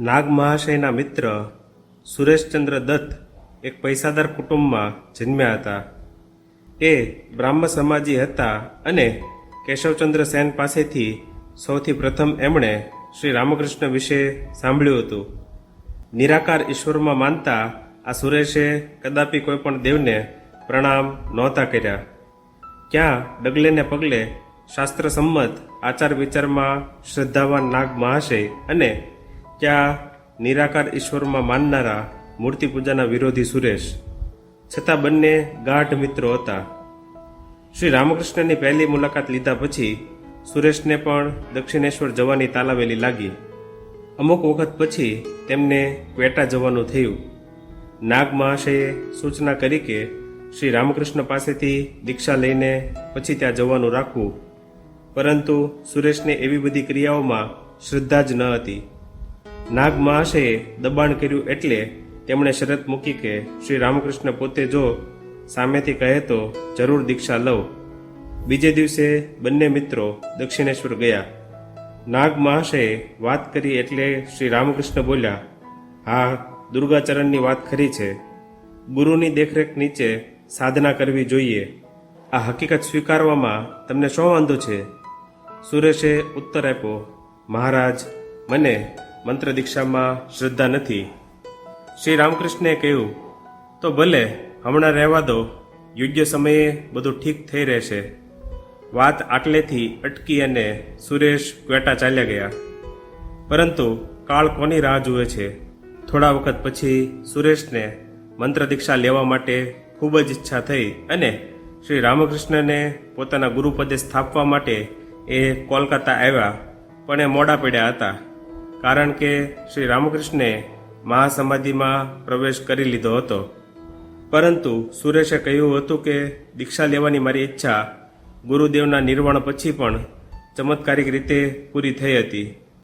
નાગ મહાશયના મિત્ર સુરેશચંદ્ર દત્ત એક પૈસાદાર કુટુંબમાં જન્મ્યા હતા. એ બ્રાહ્મ સમાજી હતા અને કેશવચંદ્ર સેન પાસેથી સૌથી પ્રથમ એમણે શ્રી રામકૃષ્ણ વિશે સાંભળ્યું હતું. નિરાકાર ઈશ્વરમાં માનતા આ સુરેશે કદાપી કોઈપણ દેવને પ્રણામ નહોતા કર્યા. ક્યાં ડગલે ને પગલે શાસ્ત્ર સંમત આચાર વિચારમાં શ્રદ્ધાવાન નાગ મહાશય અને ક્યાં નિરાકાર ઈશ્વરમાં માનનારા મૂર્તિ પૂજાના વિરોધી સુરેશ, છતાં બંને ગાઢ મિત્રો હતા. શ્રી રામકૃષ્ણની પહેલી મુલાકાત લીધા પછી સુરેશને પણ દક્ષિણેશ્વર જવાની તાલાવેલી લાગી. અમુક વખત પછી તેમને ક્વેટા જવાનું થયું. નાગ મહાશયે સૂચના કરી કે શ્રી રામકૃષ્ણ પાસેથી દીક્ષા લઈને પછી ત્યાં જવાનું રાખવું. પરંતુ સુરેશને એવી બધી ક્રિયાઓમાં શ્રદ્ધા જ ન હતી. નાગ મહાશયે દબાણ કર્યું એટલે તેમણે શરત મૂકી કે શ્રી રામકૃષ્ણ પોતે જો સામેથી કહે તો જરૂર દીક્ષા લઉં. બીજે દિવસે બંને મિત્રો દક્ષિણેશ્વર ગયા. નાગ મહાશયે વાત કરી એટલે શ્રી રામકૃષ્ણ બોલ્યા, હા, દુર્ગાચરણની વાત ખરી છે. ગુરુની દેખરેખ નીચે સાધના કરવી જોઈએ. આ હકીકત સ્વીકારવામાં તમને શું વાંધો છે? સુરેશે ઉત્તર આપ્યો, મહારાજ, મને મંત્ર દીક્ષામાં શ્રદ્ધા નથી. શ્રી રામકૃષ્ણે કહ્યું, તો ભલે, હમણાં રહેવા દો. યોગ્ય સમયે બધું ઠીક થઈ રહેશે. વાત આટલેથી અટકી અને સુરેશ ક્વેટા ચાલ્યા ગયા. પરંતુ કાળ કોની રાહ જુએ છે? થોડા વખત પછી સુરેશને મંત્ર દીક્ષા લેવા માટે ખૂબ જ ઈચ્છા થઈ અને શ્રી રામકૃષ્ણને પોતાના ગુરુપદે સ્થાપવા માટે એ કોલકાતા આવ્યા, પણ એ મોડા પડ્યા હતા. કારણ કે શ્રી રામકૃષ્ણે મહાસમાધિમાં પ્રવેશ કરી લીધો હતો. પરંતુ સુરેશે કહ્યું હતું કે દીક્ષા લેવાની મારી ઈચ્છા ગુરુદેવના નિર્વાણ પછી પણ ચમત્કારિક રીતે પૂરી થઈ હતી.